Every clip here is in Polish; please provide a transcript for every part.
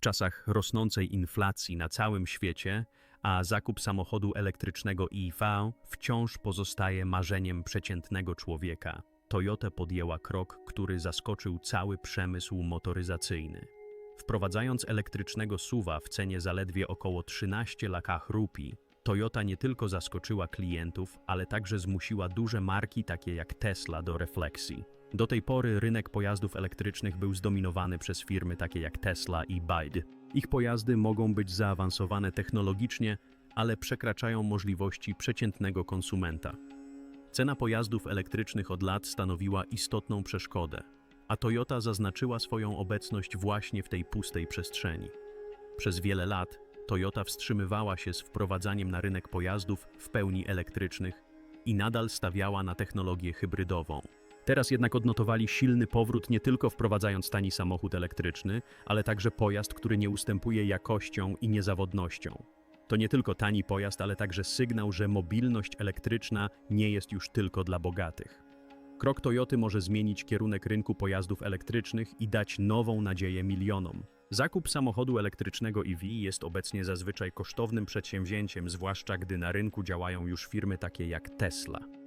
W czasach rosnącej inflacji na całym świecie, a zakup samochodu elektrycznego EV wciąż pozostaje marzeniem przeciętnego człowieka, Toyota podjęła krok, który zaskoczył cały przemysł motoryzacyjny. Wprowadzając elektrycznego SUV w cenie zaledwie około 13 lakach rupii, Toyota nie tylko zaskoczyła klientów, ale także zmusiła duże marki takie jak Tesla do refleksji. Do tej pory rynek pojazdów elektrycznych był zdominowany przez firmy takie jak Tesla i BYD. Ich pojazdy mogą być zaawansowane technologicznie, ale przekraczają możliwości przeciętnego konsumenta. Cena pojazdów elektrycznych od lat stanowiła istotną przeszkodę, a Toyota zaznaczyła swoją obecność właśnie w tej pustej przestrzeni. Przez wiele lat Toyota wstrzymywała się z wprowadzaniem na rynek pojazdów w pełni elektrycznych i nadal stawiała na technologię hybrydową. Teraz jednak odnotowali silny powrót nie tylko wprowadzając tani samochód elektryczny, ale także pojazd, który nie ustępuje jakością i niezawodnością. To nie tylko tani pojazd, ale także sygnał, że mobilność elektryczna nie jest już tylko dla bogatych. Krok Toyoty może zmienić kierunek rynku pojazdów elektrycznych i dać nową nadzieję milionom. Zakup samochodu elektrycznego EV jest obecnie zazwyczaj kosztownym przedsięwzięciem, zwłaszcza gdy na rynku działają już firmy takie jak Tesla.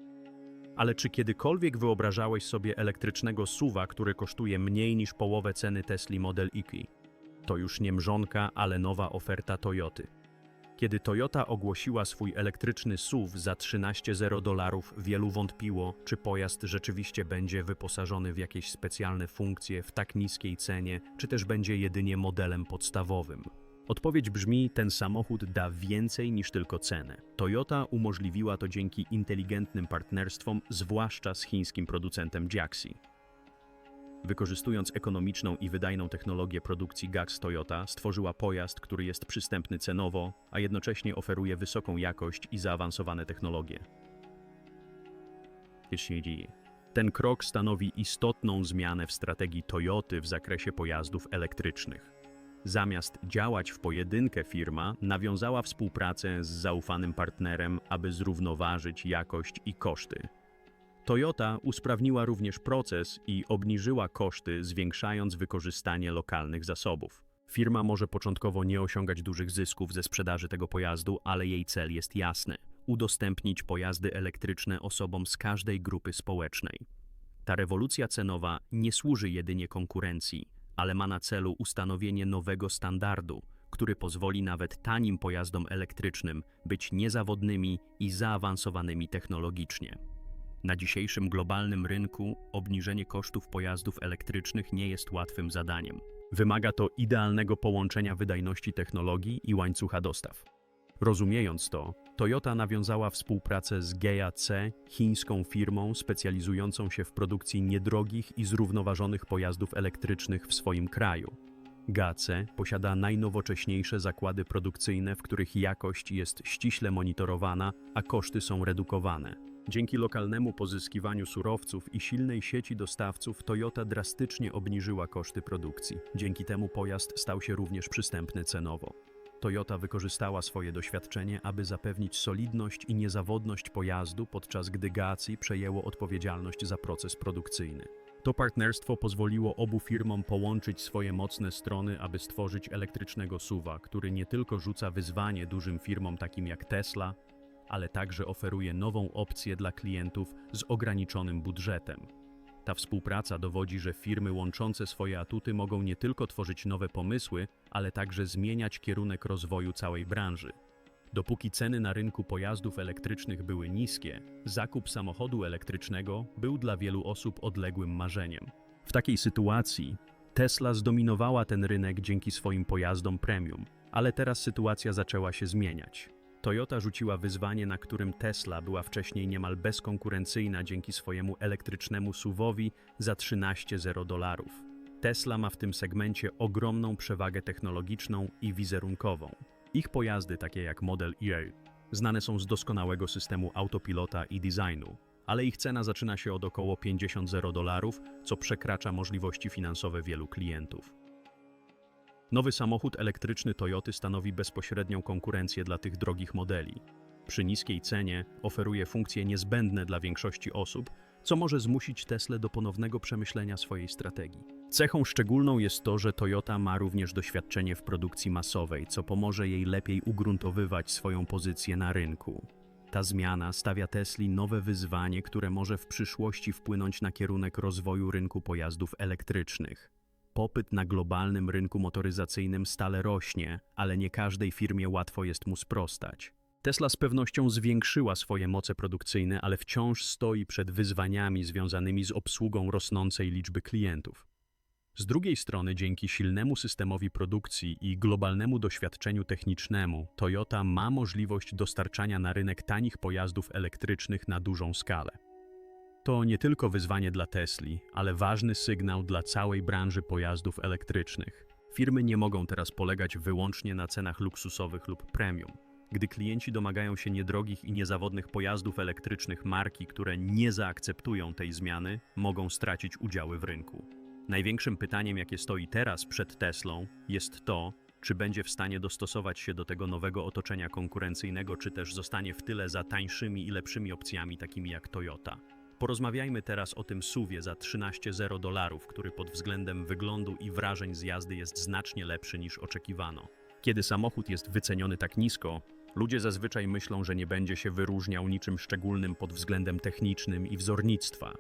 Ale czy kiedykolwiek wyobrażałeś sobie elektrycznego SUVa, który kosztuje mniej niż połowę ceny Tesla Model Y? To już nie mrzonka, ale nowa oferta Toyoty. Kiedy Toyota ogłosiła swój elektryczny SUV za 13,0 dolarów, wielu wątpiło, czy pojazd rzeczywiście będzie wyposażony w jakieś specjalne funkcje w tak niskiej cenie, czy też będzie jedynie modelem podstawowym. Odpowiedź brzmi: ten samochód da więcej niż tylko cenę. Toyota umożliwiła to dzięki inteligentnym partnerstwom, zwłaszcza z chińskim producentem Jiaxi. Wykorzystując ekonomiczną i wydajną technologię produkcji GAX Toyota, stworzyła pojazd, który jest przystępny cenowo, a jednocześnie oferuje wysoką jakość i zaawansowane technologie. Ten krok stanowi istotną zmianę w strategii Toyoty w zakresie pojazdów elektrycznych. Zamiast działać w pojedynkę, firma nawiązała współpracę z zaufanym partnerem, aby zrównoważyć jakość i koszty. Toyota usprawniła również proces i obniżyła koszty, zwiększając wykorzystanie lokalnych zasobów. Firma może początkowo nie osiągać dużych zysków ze sprzedaży tego pojazdu, ale jej cel jest jasny: udostępnić pojazdy elektryczne osobom z każdej grupy społecznej. Ta rewolucja cenowa nie służy jedynie konkurencji, ale ma na celu ustanowienie nowego standardu, który pozwoli nawet tanim pojazdom elektrycznym być niezawodnymi i zaawansowanymi technologicznie. Na dzisiejszym globalnym rynku obniżenie kosztów pojazdów elektrycznych nie jest łatwym zadaniem. Wymaga to idealnego połączenia wydajności technologii i łańcucha dostaw. Rozumiejąc to, Toyota nawiązała współpracę z GAC, chińską firmą specjalizującą się w produkcji niedrogich i zrównoważonych pojazdów elektrycznych w swoim kraju. GAC posiada najnowocześniejsze zakłady produkcyjne, w których jakość jest ściśle monitorowana, a koszty są redukowane. Dzięki lokalnemu pozyskiwaniu surowców i silnej sieci dostawców Toyota drastycznie obniżyła koszty produkcji. Dzięki temu pojazd stał się również przystępny cenowo. Toyota wykorzystała swoje doświadczenie, aby zapewnić solidność i niezawodność pojazdu, podczas gdy Gaci przejęło odpowiedzialność za proces produkcyjny. To partnerstwo pozwoliło obu firmom połączyć swoje mocne strony, aby stworzyć elektrycznego SUVa, który nie tylko rzuca wyzwanie dużym firmom takim jak Tesla, ale także oferuje nową opcję dla klientów z ograniczonym budżetem. Ta współpraca dowodzi, że firmy łączące swoje atuty mogą nie tylko tworzyć nowe pomysły, ale także zmieniać kierunek rozwoju całej branży. Dopóki ceny na rynku pojazdów elektrycznych były niskie, zakup samochodu elektrycznego był dla wielu osób odległym marzeniem. W takiej sytuacji Tesla zdominowała ten rynek dzięki swoim pojazdom premium, ale teraz sytuacja zaczęła się zmieniać. Toyota rzuciła wyzwanie, na którym Tesla była wcześniej niemal bezkonkurencyjna dzięki swojemu elektrycznemu SUV-owi za 13,0 dolarów. Tesla ma w tym segmencie ogromną przewagę technologiczną i wizerunkową. Ich pojazdy, takie jak Model E, znane są z doskonałego systemu autopilota i designu, ale ich cena zaczyna się od około 50 dolarów, co przekracza możliwości finansowe wielu klientów. Nowy samochód elektryczny Toyoty stanowi bezpośrednią konkurencję dla tych drogich modeli. Przy niskiej cenie oferuje funkcje niezbędne dla większości osób, co może zmusić Teslę do ponownego przemyślenia swojej strategii. Cechą szczególną jest to, że Toyota ma również doświadczenie w produkcji masowej, co pomoże jej lepiej ugruntowywać swoją pozycję na rynku. Ta zmiana stawia Tesli nowe wyzwanie, które może w przyszłości wpłynąć na kierunek rozwoju rynku pojazdów elektrycznych. Popyt na globalnym rynku motoryzacyjnym stale rośnie, ale nie każdej firmie łatwo jest mu sprostać. Tesla z pewnością zwiększyła swoje moce produkcyjne, ale wciąż stoi przed wyzwaniami związanymi z obsługą rosnącej liczby klientów. Z drugiej strony, dzięki silnemu systemowi produkcji i globalnemu doświadczeniu technicznemu, Toyota ma możliwość dostarczania na rynek tanich pojazdów elektrycznych na dużą skalę. To nie tylko wyzwanie dla Tesli, ale ważny sygnał dla całej branży pojazdów elektrycznych. Firmy nie mogą teraz polegać wyłącznie na cenach luksusowych lub premium. Gdy klienci domagają się niedrogich i niezawodnych pojazdów elektrycznych marki, które nie zaakceptują tej zmiany, mogą stracić udziały w rynku. Największym pytaniem, jakie stoi teraz przed Teslą, jest to, czy będzie w stanie dostosować się do tego nowego otoczenia konkurencyjnego, czy też zostanie w tyle za tańszymi i lepszymi opcjami, takimi jak Toyota. Porozmawiajmy teraz o tym SUVie za 13,0 dolarów, który pod względem wyglądu i wrażeń z jazdy jest znacznie lepszy niż oczekiwano. Kiedy samochód jest wyceniony tak nisko, ludzie zazwyczaj myślą, że nie będzie się wyróżniał niczym szczególnym pod względem technicznym i wzornictwa.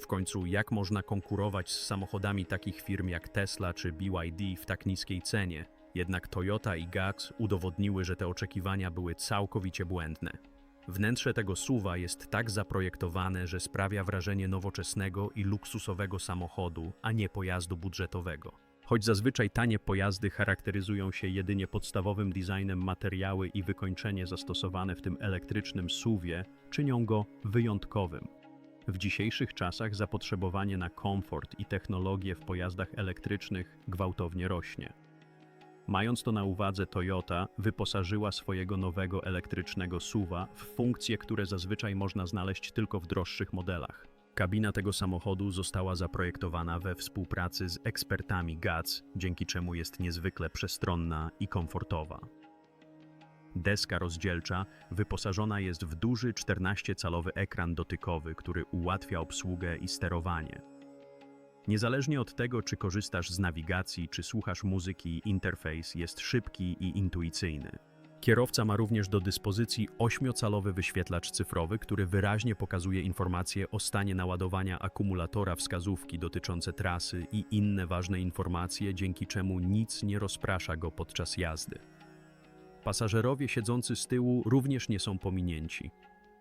W końcu, jak można konkurować z samochodami takich firm jak Tesla czy BYD w tak niskiej cenie? Jednak Toyota i GAC udowodniły, że te oczekiwania były całkowicie błędne. Wnętrze tego suwa jest tak zaprojektowane, że sprawia wrażenie nowoczesnego i luksusowego samochodu, a nie pojazdu budżetowego. Choć zazwyczaj tanie pojazdy charakteryzują się jedynie podstawowym designem materiały i wykończenie zastosowane w tym elektrycznym suwie czynią go wyjątkowym. W dzisiejszych czasach zapotrzebowanie na komfort i technologię w pojazdach elektrycznych gwałtownie rośnie. Mając to na uwadze, Toyota wyposażyła swojego nowego elektrycznego SUVa w funkcje, które zazwyczaj można znaleźć tylko w droższych modelach. Kabina tego samochodu została zaprojektowana we współpracy z ekspertami GAC, dzięki czemu jest niezwykle przestronna i komfortowa. Deska rozdzielcza wyposażona jest w duży 14-calowy ekran dotykowy, który ułatwia obsługę i sterowanie. Niezależnie od tego, czy korzystasz z nawigacji, czy słuchasz muzyki, interfejs jest szybki i intuicyjny. Kierowca ma również do dyspozycji 8-calowy wyświetlacz cyfrowy, który wyraźnie pokazuje informacje o stanie naładowania akumulatora, wskazówki dotyczące trasy i inne ważne informacje, dzięki czemu nic nie rozprasza go podczas jazdy. Pasażerowie siedzący z tyłu również nie są pominięci.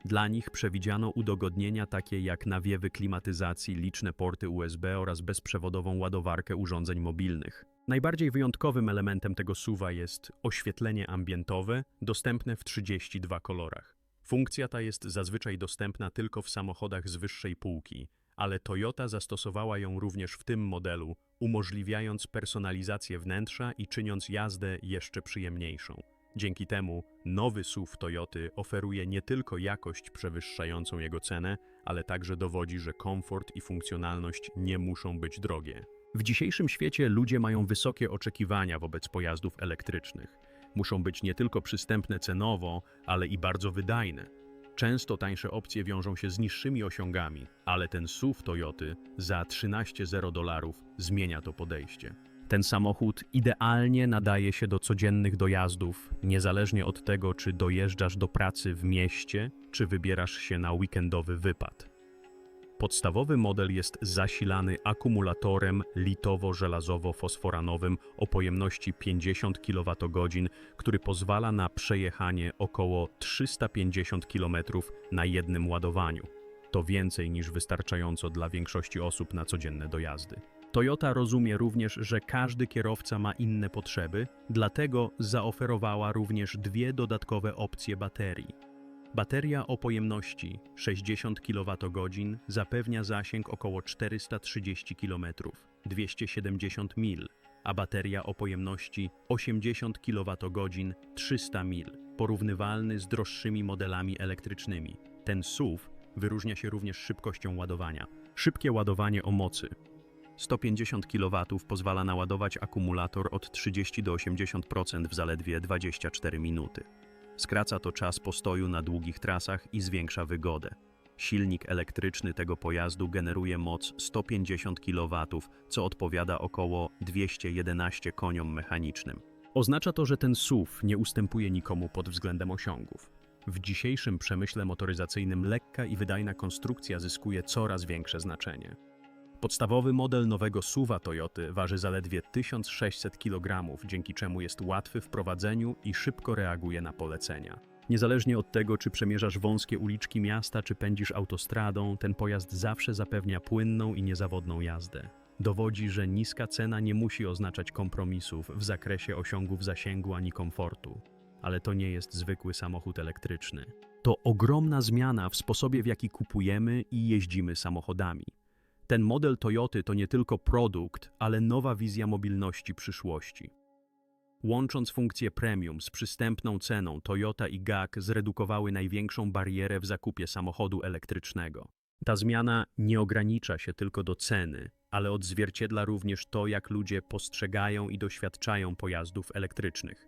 Dla nich przewidziano udogodnienia takie jak nawiewy klimatyzacji, liczne porty USB oraz bezprzewodową ładowarkę urządzeń mobilnych. Najbardziej wyjątkowym elementem tego suwa jest oświetlenie ambientowe, dostępne w 32 kolorach. Funkcja ta jest zazwyczaj dostępna tylko w samochodach z wyższej półki, ale Toyota zastosowała ją również w tym modelu, umożliwiając personalizację wnętrza i czyniąc jazdę jeszcze przyjemniejszą. Dzięki temu nowy SUV Toyoty oferuje nie tylko jakość przewyższającą jego cenę, ale także dowodzi, że komfort i funkcjonalność nie muszą być drogie. W dzisiejszym świecie ludzie mają wysokie oczekiwania wobec pojazdów elektrycznych. Muszą być nie tylko przystępne cenowo, ale i bardzo wydajne. Często tańsze opcje wiążą się z niższymi osiągami, ale ten SUV Toyoty za 13,0 dolarów zmienia to podejście. Ten samochód idealnie nadaje się do codziennych dojazdów, niezależnie od tego, czy dojeżdżasz do pracy w mieście, czy wybierasz się na weekendowy wypad. Podstawowy model jest zasilany akumulatorem litowo-żelazowo-fosforanowym o pojemności 50 kWh, który pozwala na przejechanie około 350 km na jednym ładowaniu. To więcej niż wystarczająco dla większości osób na codzienne dojazdy. Toyota rozumie również, że każdy kierowca ma inne potrzeby, dlatego zaoferowała również dwie dodatkowe opcje baterii. Bateria o pojemności 60 kWh zapewnia zasięg około 430 km, 270 mil, a bateria o pojemności 80 kWh 300 mil, porównywalny z droższymi modelami elektrycznymi. Ten SUV wyróżnia się również szybkością ładowania. Szybkie ładowanie o mocy 150 kW pozwala naładować akumulator od 30 do 80% w zaledwie 24 minuty. Skraca to czas postoju na długich trasach i zwiększa wygodę. Silnik elektryczny tego pojazdu generuje moc 150 kW, co odpowiada około 211 koniom mechanicznym. Oznacza to, że ten SUV nie ustępuje nikomu pod względem osiągów. W dzisiejszym przemyśle motoryzacyjnym lekka i wydajna konstrukcja zyskuje coraz większe znaczenie. Podstawowy model nowego SUVa Toyoty waży zaledwie 1600 kg, dzięki czemu jest łatwy w prowadzeniu i szybko reaguje na polecenia. Niezależnie od tego, czy przemierzasz wąskie uliczki miasta, czy pędzisz autostradą, ten pojazd zawsze zapewnia płynną i niezawodną jazdę. Dowodzi, że niska cena nie musi oznaczać kompromisów w zakresie osiągów zasięgu ani komfortu. Ale to nie jest zwykły samochód elektryczny. To ogromna zmiana w sposobie, w jaki kupujemy i jeździmy samochodami. Ten model Toyoty to nie tylko produkt, ale nowa wizja mobilności przyszłości. Łącząc funkcję premium z przystępną ceną, Toyota i GAC zredukowały największą barierę w zakupie samochodu elektrycznego. Ta zmiana nie ogranicza się tylko do ceny, ale odzwierciedla również to, jak ludzie postrzegają i doświadczają pojazdów elektrycznych.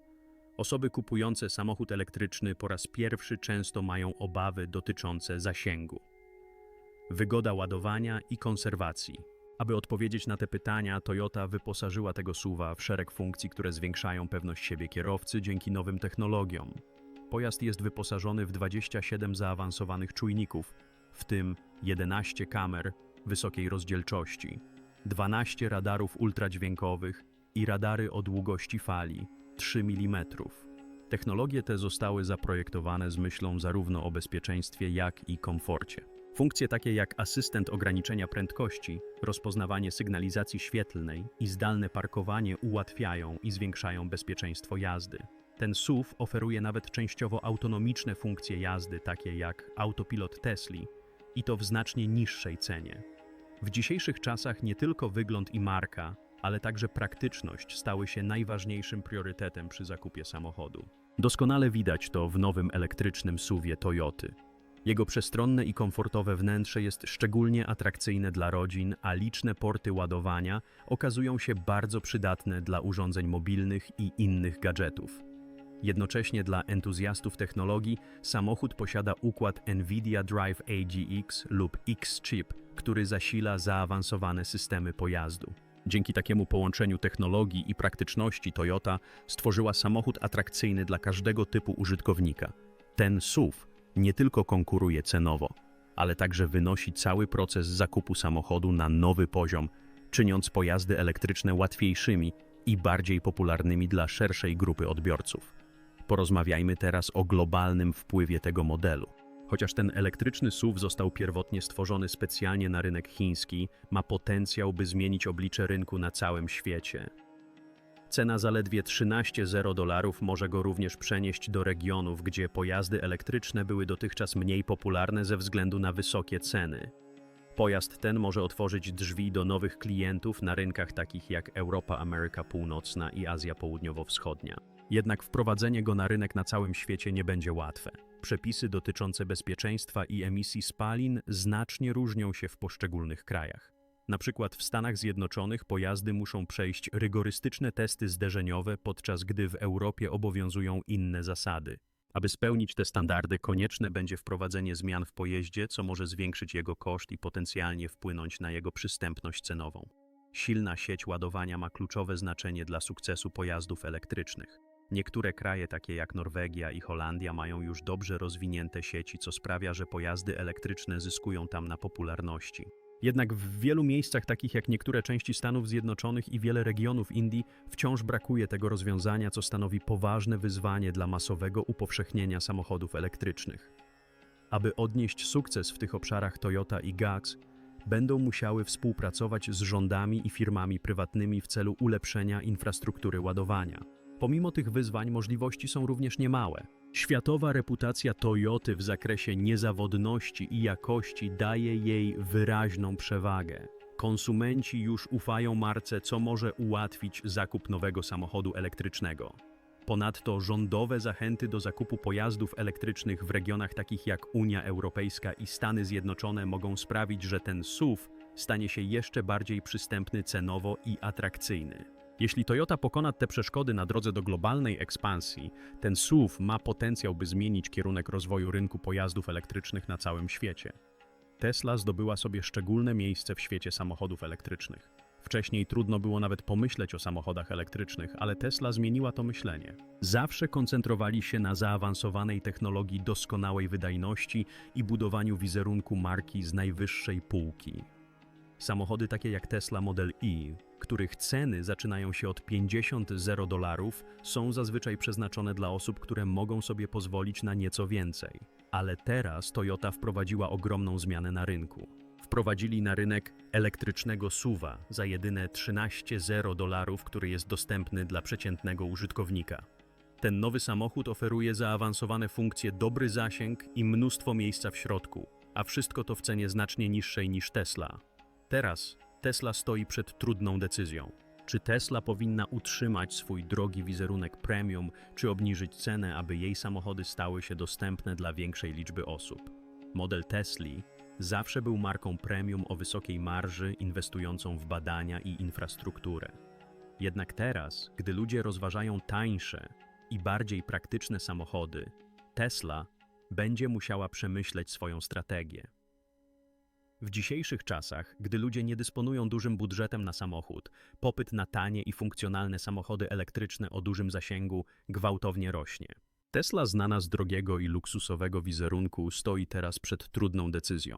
Osoby kupujące samochód elektryczny po raz pierwszy często mają obawy dotyczące zasięgu wygoda ładowania i konserwacji. Aby odpowiedzieć na te pytania, Toyota wyposażyła tego SUVa w szereg funkcji, które zwiększają pewność siebie kierowcy dzięki nowym technologiom. Pojazd jest wyposażony w 27 zaawansowanych czujników, w tym 11 kamer wysokiej rozdzielczości, 12 radarów ultradźwiękowych i radary o długości fali 3 mm. Technologie te zostały zaprojektowane z myślą zarówno o bezpieczeństwie, jak i komforcie. Funkcje takie jak asystent ograniczenia prędkości, rozpoznawanie sygnalizacji świetlnej i zdalne parkowanie ułatwiają i zwiększają bezpieczeństwo jazdy. Ten SUV oferuje nawet częściowo autonomiczne funkcje jazdy, takie jak autopilot Tesli, i to w znacznie niższej cenie. W dzisiejszych czasach nie tylko wygląd i marka, ale także praktyczność stały się najważniejszym priorytetem przy zakupie samochodu. Doskonale widać to w nowym elektrycznym SUVie Toyoty. Jego przestronne i komfortowe wnętrze jest szczególnie atrakcyjne dla rodzin, a liczne porty ładowania okazują się bardzo przydatne dla urządzeń mobilnych i innych gadżetów. Jednocześnie dla entuzjastów technologii samochód posiada układ NVIDIA Drive AGX lub X-Chip, który zasila zaawansowane systemy pojazdu. Dzięki takiemu połączeniu technologii i praktyczności Toyota stworzyła samochód atrakcyjny dla każdego typu użytkownika. Ten SUV nie tylko konkuruje cenowo, ale także wynosi cały proces zakupu samochodu na nowy poziom, czyniąc pojazdy elektryczne łatwiejszymi i bardziej popularnymi dla szerszej grupy odbiorców. Porozmawiajmy teraz o globalnym wpływie tego modelu. Chociaż ten elektryczny SUV został pierwotnie stworzony specjalnie na rynek chiński, ma potencjał, by zmienić oblicze rynku na całym świecie. Cena zaledwie 13,0 dolarów może go również przenieść do regionów, gdzie pojazdy elektryczne były dotychczas mniej popularne ze względu na wysokie ceny. Pojazd ten może otworzyć drzwi do nowych klientów na rynkach takich jak Europa, Ameryka Północna i Azja Południowo-Wschodnia. Jednak wprowadzenie go na rynek na całym świecie nie będzie łatwe. Przepisy dotyczące bezpieczeństwa i emisji spalin znacznie różnią się w poszczególnych krajach. Na przykład w Stanach Zjednoczonych pojazdy muszą przejść rygorystyczne testy zderzeniowe, podczas gdy w Europie obowiązują inne zasady. Aby spełnić te standardy, konieczne będzie wprowadzenie zmian w pojeździe, co może zwiększyć jego koszt i potencjalnie wpłynąć na jego przystępność cenową. Silna sieć ładowania ma kluczowe znaczenie dla sukcesu pojazdów elektrycznych. Niektóre kraje, takie jak Norwegia i Holandia, mają już dobrze rozwinięte sieci, co sprawia, że pojazdy elektryczne zyskują tam na popularności. Jednak w wielu miejscach, takich jak niektóre części Stanów Zjednoczonych i wiele regionów Indii, wciąż brakuje tego rozwiązania, co stanowi poważne wyzwanie dla masowego upowszechnienia samochodów elektrycznych. Aby odnieść sukces w tych obszarach Toyota i GAX, będą musiały współpracować z rządami i firmami prywatnymi w celu ulepszenia infrastruktury ładowania. Pomimo tych wyzwań możliwości są również niemałe. Światowa reputacja Toyoty w zakresie niezawodności i jakości daje jej wyraźną przewagę. Konsumenci już ufają marce, co może ułatwić zakup nowego samochodu elektrycznego. Ponadto rządowe zachęty do zakupu pojazdów elektrycznych w regionach takich jak Unia Europejska i Stany Zjednoczone mogą sprawić, że ten SUV stanie się jeszcze bardziej przystępny cenowo i atrakcyjny. Jeśli Toyota pokona te przeszkody na drodze do globalnej ekspansji, ten SUV ma potencjał, by zmienić kierunek rozwoju rynku pojazdów elektrycznych na całym świecie. Tesla zdobyła sobie szczególne miejsce w świecie samochodów elektrycznych. Wcześniej trudno było nawet pomyśleć o samochodach elektrycznych, ale Tesla zmieniła to myślenie. Zawsze koncentrowali się na zaawansowanej technologii doskonałej wydajności i budowaniu wizerunku marki z najwyższej półki. Samochody takie jak Tesla Model E, których ceny zaczynają się od 50 0 dolarów, są zazwyczaj przeznaczone dla osób, które mogą sobie pozwolić na nieco więcej. Ale teraz Toyota wprowadziła ogromną zmianę na rynku. Wprowadzili na rynek elektrycznego SUVa za jedyne 13 0 dolarów, który jest dostępny dla przeciętnego użytkownika. Ten nowy samochód oferuje zaawansowane funkcje, dobry zasięg i mnóstwo miejsca w środku, a wszystko to w cenie znacznie niższej niż Tesla. Teraz Tesla stoi przed trudną decyzją. Czy Tesla powinna utrzymać swój drogi wizerunek premium, czy obniżyć cenę, aby jej samochody stały się dostępne dla większej liczby osób? Model Tesli zawsze był marką premium o wysokiej marży, inwestującą w badania i infrastrukturę. Jednak teraz, gdy ludzie rozważają tańsze i bardziej praktyczne samochody, Tesla będzie musiała przemyśleć swoją strategię. W dzisiejszych czasach, gdy ludzie nie dysponują dużym budżetem na samochód, popyt na tanie i funkcjonalne samochody elektryczne o dużym zasięgu gwałtownie rośnie. Tesla, znana z drogiego i luksusowego wizerunku, stoi teraz przed trudną decyzją.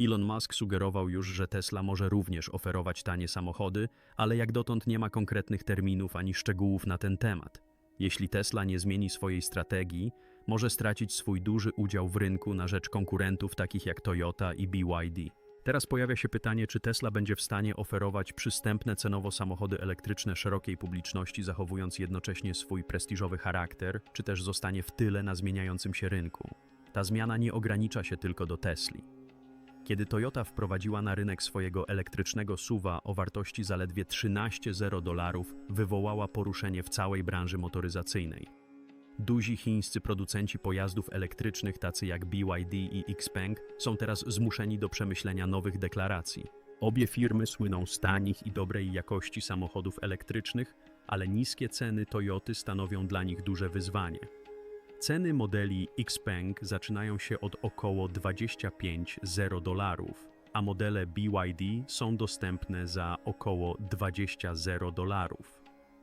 Elon Musk sugerował już, że Tesla może również oferować tanie samochody, ale jak dotąd nie ma konkretnych terminów ani szczegółów na ten temat. Jeśli Tesla nie zmieni swojej strategii, może stracić swój duży udział w rynku na rzecz konkurentów takich jak Toyota i BYD. Teraz pojawia się pytanie, czy Tesla będzie w stanie oferować przystępne cenowo samochody elektryczne szerokiej publiczności, zachowując jednocześnie swój prestiżowy charakter, czy też zostanie w tyle na zmieniającym się rynku. Ta zmiana nie ogranicza się tylko do Tesli. Kiedy Toyota wprowadziła na rynek swojego elektrycznego SUVa o wartości zaledwie 13,0 dolarów, wywołała poruszenie w całej branży motoryzacyjnej. Duzi chińscy producenci pojazdów elektrycznych, tacy jak BYD i Xpeng, są teraz zmuszeni do przemyślenia nowych deklaracji. Obie firmy słyną z tanich i dobrej jakości samochodów elektrycznych, ale niskie ceny Toyoty stanowią dla nich duże wyzwanie. Ceny modeli Xpeng zaczynają się od około 25,0 dolarów, a modele BYD są dostępne za około 20,0 dolarów.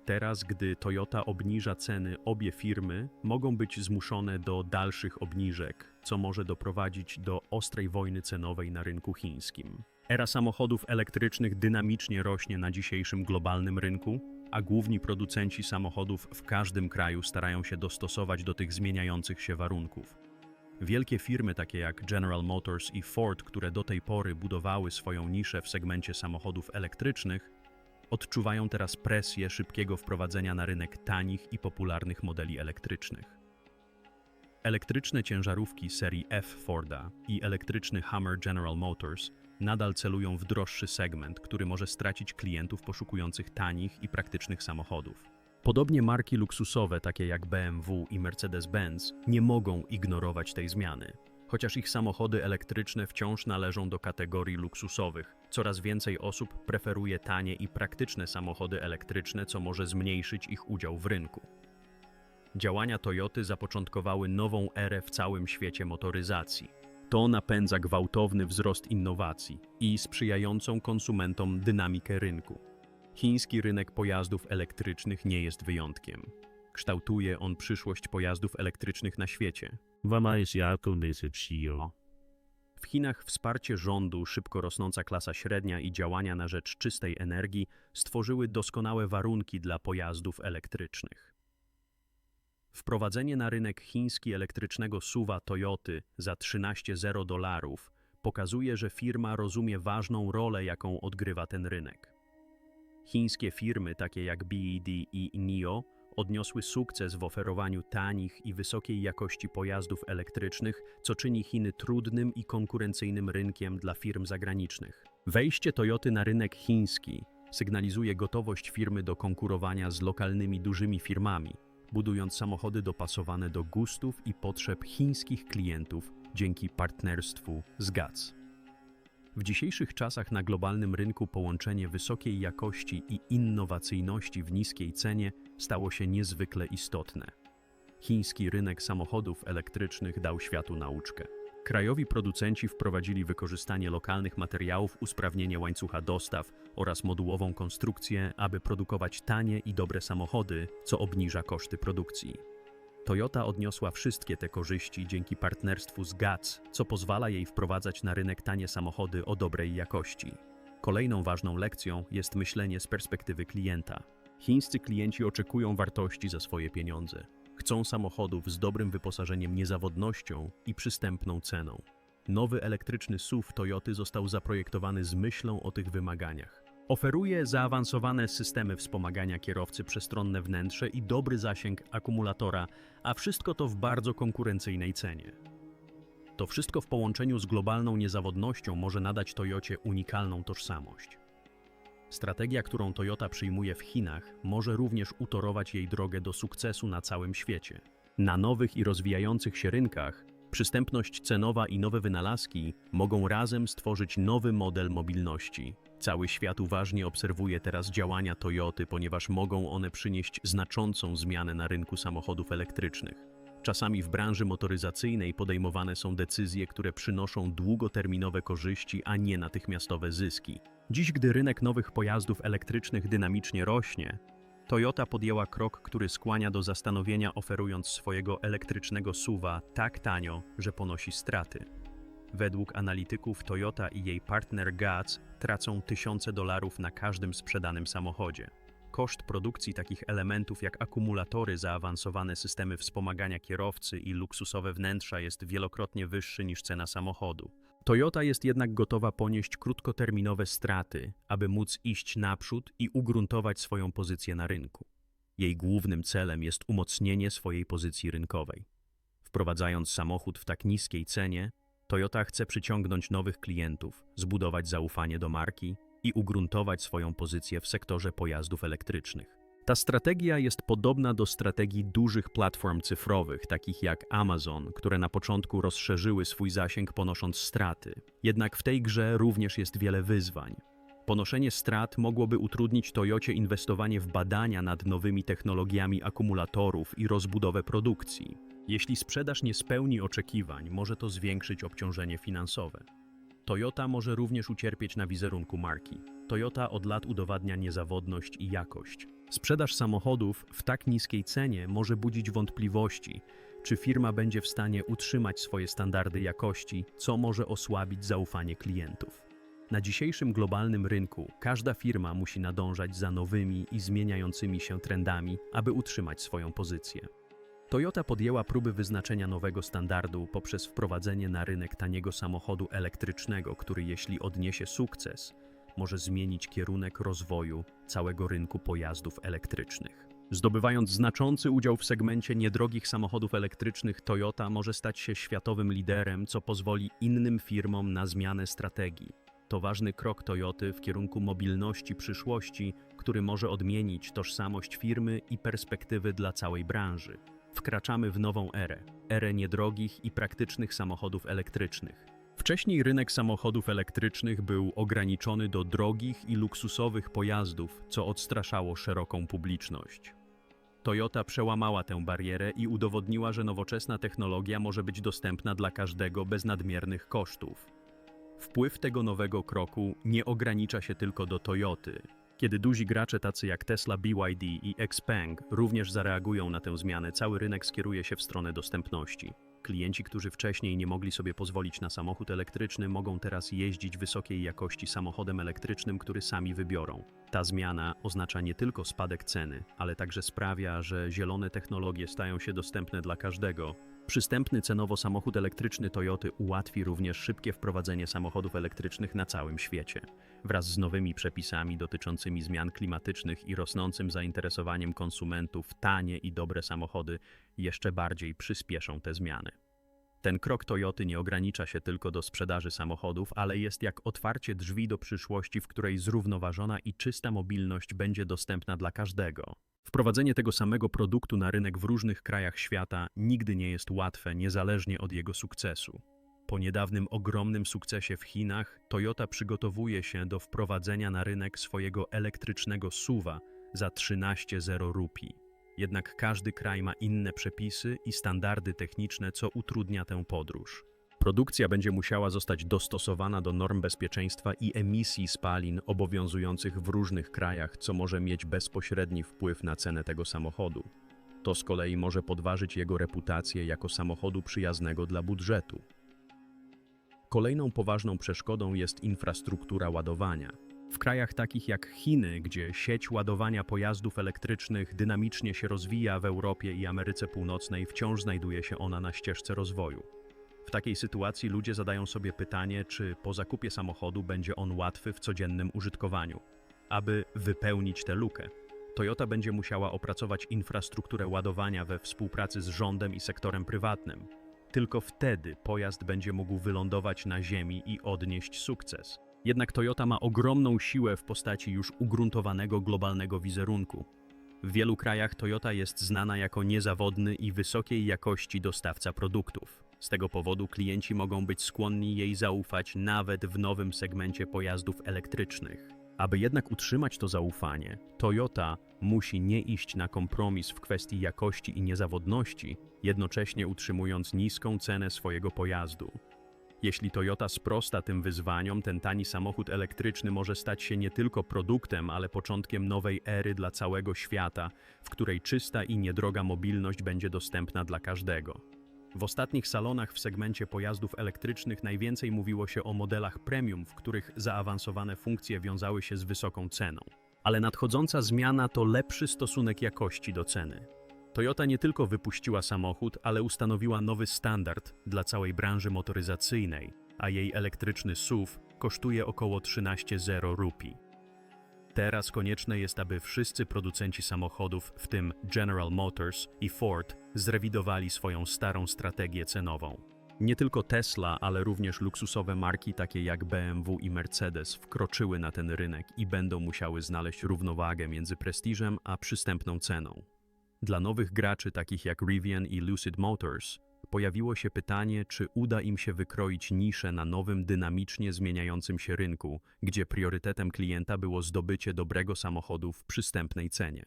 Teraz, gdy Toyota obniża ceny, obie firmy mogą być zmuszone do dalszych obniżek, co może doprowadzić do ostrej wojny cenowej na rynku chińskim. Era samochodów elektrycznych dynamicznie rośnie na dzisiejszym globalnym rynku, a główni producenci samochodów w każdym kraju starają się dostosować do tych zmieniających się warunków. Wielkie firmy takie jak General Motors i Ford, które do tej pory budowały swoją niszę w segmencie samochodów elektrycznych, odczuwają teraz presję szybkiego wprowadzenia na rynek tanich i popularnych modeli elektrycznych. Elektryczne ciężarówki serii F Forda i elektryczny Hammer General Motors nadal celują w droższy segment, który może stracić klientów poszukujących tanich i praktycznych samochodów. Podobnie marki luksusowe takie jak BMW i Mercedes-Benz nie mogą ignorować tej zmiany. Chociaż ich samochody elektryczne wciąż należą do kategorii luksusowych, coraz więcej osób preferuje tanie i praktyczne samochody elektryczne, co może zmniejszyć ich udział w rynku. Działania Toyoty zapoczątkowały nową erę w całym świecie motoryzacji. To napędza gwałtowny wzrost innowacji i sprzyjającą konsumentom dynamikę rynku. Chiński rynek pojazdów elektrycznych nie jest wyjątkiem. Kształtuje on przyszłość pojazdów elektrycznych na świecie. W W Chinach wsparcie rządu, szybko rosnąca klasa średnia i działania na rzecz czystej energii stworzyły doskonałe warunki dla pojazdów elektrycznych. Wprowadzenie na rynek chiński elektrycznego suwa Toyoty za 13,0 dolarów pokazuje, że firma rozumie ważną rolę, jaką odgrywa ten rynek. Chińskie firmy takie jak BED i NIO odniosły sukces w oferowaniu tanich i wysokiej jakości pojazdów elektrycznych, co czyni Chiny trudnym i konkurencyjnym rynkiem dla firm zagranicznych. Wejście Toyoty na rynek chiński sygnalizuje gotowość firmy do konkurowania z lokalnymi dużymi firmami, budując samochody dopasowane do gustów i potrzeb chińskich klientów dzięki partnerstwu z GAC. W dzisiejszych czasach na globalnym rynku połączenie wysokiej jakości i innowacyjności w niskiej cenie stało się niezwykle istotne. Chiński rynek samochodów elektrycznych dał światu nauczkę. Krajowi producenci wprowadzili wykorzystanie lokalnych materiałów, usprawnienie łańcucha dostaw oraz modułową konstrukcję, aby produkować tanie i dobre samochody, co obniża koszty produkcji. Toyota odniosła wszystkie te korzyści dzięki partnerstwu z GAC, co pozwala jej wprowadzać na rynek tanie samochody o dobrej jakości. Kolejną ważną lekcją jest myślenie z perspektywy klienta. Chińscy klienci oczekują wartości za swoje pieniądze. Chcą samochodów z dobrym wyposażeniem, niezawodnością i przystępną ceną. Nowy elektryczny SUV Toyoty został zaprojektowany z myślą o tych wymaganiach. Oferuje zaawansowane systemy wspomagania kierowcy, przestronne wnętrze i dobry zasięg akumulatora, a wszystko to w bardzo konkurencyjnej cenie. To wszystko w połączeniu z globalną niezawodnością może nadać Toyocie unikalną tożsamość. Strategia, którą Toyota przyjmuje w Chinach, może również utorować jej drogę do sukcesu na całym świecie. Na nowych i rozwijających się rynkach, przystępność cenowa i nowe wynalazki mogą razem stworzyć nowy model mobilności. Cały świat uważnie obserwuje teraz działania Toyoty, ponieważ mogą one przynieść znaczącą zmianę na rynku samochodów elektrycznych. Czasami w branży motoryzacyjnej podejmowane są decyzje, które przynoszą długoterminowe korzyści, a nie natychmiastowe zyski. Dziś, gdy rynek nowych pojazdów elektrycznych dynamicznie rośnie, Toyota podjęła krok, który skłania do zastanowienia, oferując swojego elektrycznego SUV-a tak tanio, że ponosi straty. Według analityków Toyota i jej partner GAC tracą tysiące dolarów na każdym sprzedanym samochodzie. Koszt produkcji takich elementów jak akumulatory, zaawansowane systemy wspomagania kierowcy i luksusowe wnętrza jest wielokrotnie wyższy niż cena samochodu. Toyota jest jednak gotowa ponieść krótkoterminowe straty, aby móc iść naprzód i ugruntować swoją pozycję na rynku. Jej głównym celem jest umocnienie swojej pozycji rynkowej. Wprowadzając samochód w tak niskiej cenie, Toyota chce przyciągnąć nowych klientów, zbudować zaufanie do marki i ugruntować swoją pozycję w sektorze pojazdów elektrycznych. Ta strategia jest podobna do strategii dużych platform cyfrowych, takich jak Amazon, które na początku rozszerzyły swój zasięg ponosząc straty. Jednak w tej grze również jest wiele wyzwań. Ponoszenie strat mogłoby utrudnić Toyocie inwestowanie w badania nad nowymi technologiami akumulatorów i rozbudowę produkcji. Jeśli sprzedaż nie spełni oczekiwań, może to zwiększyć obciążenie finansowe. Toyota może również ucierpieć na wizerunku marki. Toyota od lat udowadnia niezawodność i jakość. Sprzedaż samochodów w tak niskiej cenie może budzić wątpliwości, czy firma będzie w stanie utrzymać swoje standardy jakości, co może osłabić zaufanie klientów. Na dzisiejszym globalnym rynku każda firma musi nadążać za nowymi i zmieniającymi się trendami, aby utrzymać swoją pozycję. Toyota podjęła próby wyznaczenia nowego standardu poprzez wprowadzenie na rynek taniego samochodu elektrycznego, który jeśli odniesie sukces, może zmienić kierunek rozwoju całego rynku pojazdów elektrycznych. Zdobywając znaczący udział w segmencie niedrogich samochodów elektrycznych, Toyota może stać się światowym liderem, co pozwoli innym firmom na zmianę strategii. To ważny krok Toyoty w kierunku mobilności przyszłości, który może odmienić tożsamość firmy i perspektywy dla całej branży. Wkraczamy w nową erę erę niedrogich i praktycznych samochodów elektrycznych. Wcześniej rynek samochodów elektrycznych był ograniczony do drogich i luksusowych pojazdów, co odstraszało szeroką publiczność. Toyota przełamała tę barierę i udowodniła, że nowoczesna technologia może być dostępna dla każdego bez nadmiernych kosztów. Wpływ tego nowego kroku nie ogranicza się tylko do Toyoty. Kiedy duzi gracze tacy jak Tesla, BYD i Xpeng również zareagują na tę zmianę, cały rynek skieruje się w stronę dostępności. Klienci, którzy wcześniej nie mogli sobie pozwolić na samochód elektryczny, mogą teraz jeździć wysokiej jakości samochodem elektrycznym, który sami wybiorą. Ta zmiana oznacza nie tylko spadek ceny, ale także sprawia, że zielone technologie stają się dostępne dla każdego. Przystępny cenowo samochód elektryczny Toyoty ułatwi również szybkie wprowadzenie samochodów elektrycznych na całym świecie. Wraz z nowymi przepisami dotyczącymi zmian klimatycznych i rosnącym zainteresowaniem konsumentów, tanie i dobre samochody jeszcze bardziej przyspieszą te zmiany. Ten krok Toyoty nie ogranicza się tylko do sprzedaży samochodów, ale jest jak otwarcie drzwi do przyszłości, w której zrównoważona i czysta mobilność będzie dostępna dla każdego. Wprowadzenie tego samego produktu na rynek w różnych krajach świata nigdy nie jest łatwe, niezależnie od jego sukcesu. Po niedawnym ogromnym sukcesie w Chinach, Toyota przygotowuje się do wprowadzenia na rynek swojego elektrycznego SUV-a za 13,0 rupii. Jednak każdy kraj ma inne przepisy i standardy techniczne, co utrudnia tę podróż. Produkcja będzie musiała zostać dostosowana do norm bezpieczeństwa i emisji spalin obowiązujących w różnych krajach, co może mieć bezpośredni wpływ na cenę tego samochodu. To z kolei może podważyć jego reputację jako samochodu przyjaznego dla budżetu. Kolejną poważną przeszkodą jest infrastruktura ładowania. W krajach takich jak Chiny, gdzie sieć ładowania pojazdów elektrycznych dynamicznie się rozwija w Europie i Ameryce Północnej, wciąż znajduje się ona na ścieżce rozwoju. W takiej sytuacji ludzie zadają sobie pytanie, czy po zakupie samochodu będzie on łatwy w codziennym użytkowaniu. Aby wypełnić tę lukę, Toyota będzie musiała opracować infrastrukturę ładowania we współpracy z rządem i sektorem prywatnym. Tylko wtedy pojazd będzie mógł wylądować na ziemi i odnieść sukces. Jednak Toyota ma ogromną siłę w postaci już ugruntowanego globalnego wizerunku. W wielu krajach Toyota jest znana jako niezawodny i wysokiej jakości dostawca produktów. Z tego powodu klienci mogą być skłonni jej zaufać nawet w nowym segmencie pojazdów elektrycznych. Aby jednak utrzymać to zaufanie, Toyota musi nie iść na kompromis w kwestii jakości i niezawodności, jednocześnie utrzymując niską cenę swojego pojazdu. Jeśli Toyota sprosta tym wyzwaniom, ten tani samochód elektryczny może stać się nie tylko produktem, ale początkiem nowej ery dla całego świata, w której czysta i niedroga mobilność będzie dostępna dla każdego. W ostatnich salonach w segmencie pojazdów elektrycznych najwięcej mówiło się o modelach premium, w których zaawansowane funkcje wiązały się z wysoką ceną. Ale nadchodząca zmiana to lepszy stosunek jakości do ceny. Toyota nie tylko wypuściła samochód, ale ustanowiła nowy standard dla całej branży motoryzacyjnej, a jej elektryczny SUV kosztuje około 13,0 rupii. Teraz konieczne jest, aby wszyscy producenci samochodów, w tym General Motors i Ford, zrewidowali swoją starą strategię cenową. Nie tylko Tesla, ale również luksusowe marki takie jak BMW i Mercedes wkroczyły na ten rynek i będą musiały znaleźć równowagę między prestiżem a przystępną ceną. Dla nowych graczy takich jak Rivian i Lucid Motors pojawiło się pytanie, czy uda im się wykroić niszę na nowym, dynamicznie zmieniającym się rynku, gdzie priorytetem klienta było zdobycie dobrego samochodu w przystępnej cenie.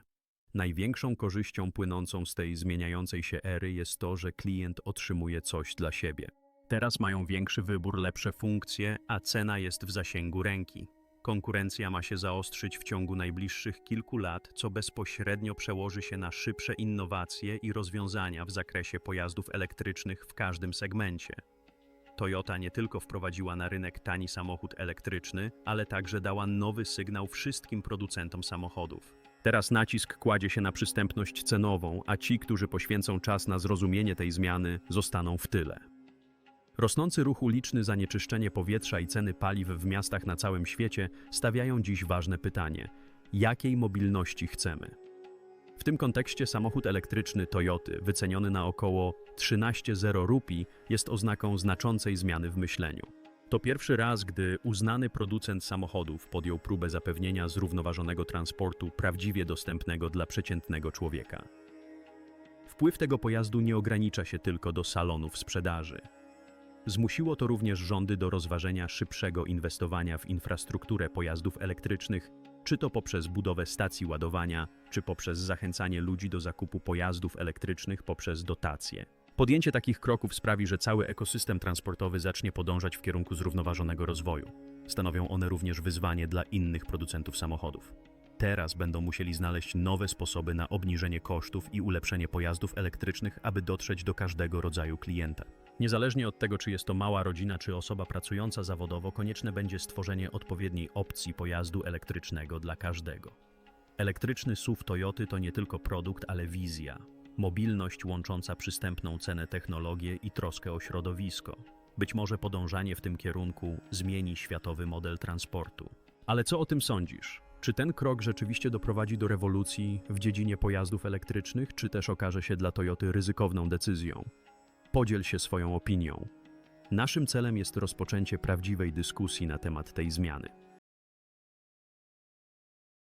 Największą korzyścią płynącą z tej zmieniającej się ery jest to, że klient otrzymuje coś dla siebie. Teraz mają większy wybór, lepsze funkcje, a cena jest w zasięgu ręki. Konkurencja ma się zaostrzyć w ciągu najbliższych kilku lat, co bezpośrednio przełoży się na szybsze innowacje i rozwiązania w zakresie pojazdów elektrycznych w każdym segmencie. Toyota nie tylko wprowadziła na rynek tani samochód elektryczny, ale także dała nowy sygnał wszystkim producentom samochodów. Teraz nacisk kładzie się na przystępność cenową, a ci, którzy poświęcą czas na zrozumienie tej zmiany, zostaną w tyle. Rosnący ruch uliczny, zanieczyszczenie powietrza i ceny paliw w miastach na całym świecie stawiają dziś ważne pytanie: jakiej mobilności chcemy? W tym kontekście samochód elektryczny Toyoty, wyceniony na około 13,0 rupii, jest oznaką znaczącej zmiany w myśleniu. To pierwszy raz, gdy uznany producent samochodów podjął próbę zapewnienia zrównoważonego transportu prawdziwie dostępnego dla przeciętnego człowieka. Wpływ tego pojazdu nie ogranicza się tylko do salonów sprzedaży. Zmusiło to również rządy do rozważenia szybszego inwestowania w infrastrukturę pojazdów elektrycznych, czy to poprzez budowę stacji ładowania, czy poprzez zachęcanie ludzi do zakupu pojazdów elektrycznych poprzez dotacje. Podjęcie takich kroków sprawi, że cały ekosystem transportowy zacznie podążać w kierunku zrównoważonego rozwoju. Stanowią one również wyzwanie dla innych producentów samochodów. Teraz będą musieli znaleźć nowe sposoby na obniżenie kosztów i ulepszenie pojazdów elektrycznych, aby dotrzeć do każdego rodzaju klienta. Niezależnie od tego, czy jest to mała rodzina, czy osoba pracująca zawodowo, konieczne będzie stworzenie odpowiedniej opcji pojazdu elektrycznego dla każdego. Elektryczny SUV Toyoty to nie tylko produkt, ale wizja. Mobilność łącząca przystępną cenę technologię i troskę o środowisko. Być może podążanie w tym kierunku zmieni światowy model transportu. Ale co o tym sądzisz? Czy ten krok rzeczywiście doprowadzi do rewolucji w dziedzinie pojazdów elektrycznych, czy też okaże się dla Toyoty ryzykowną decyzją? Podziel się swoją opinią. Naszym celem jest rozpoczęcie prawdziwej dyskusji na temat tej zmiany.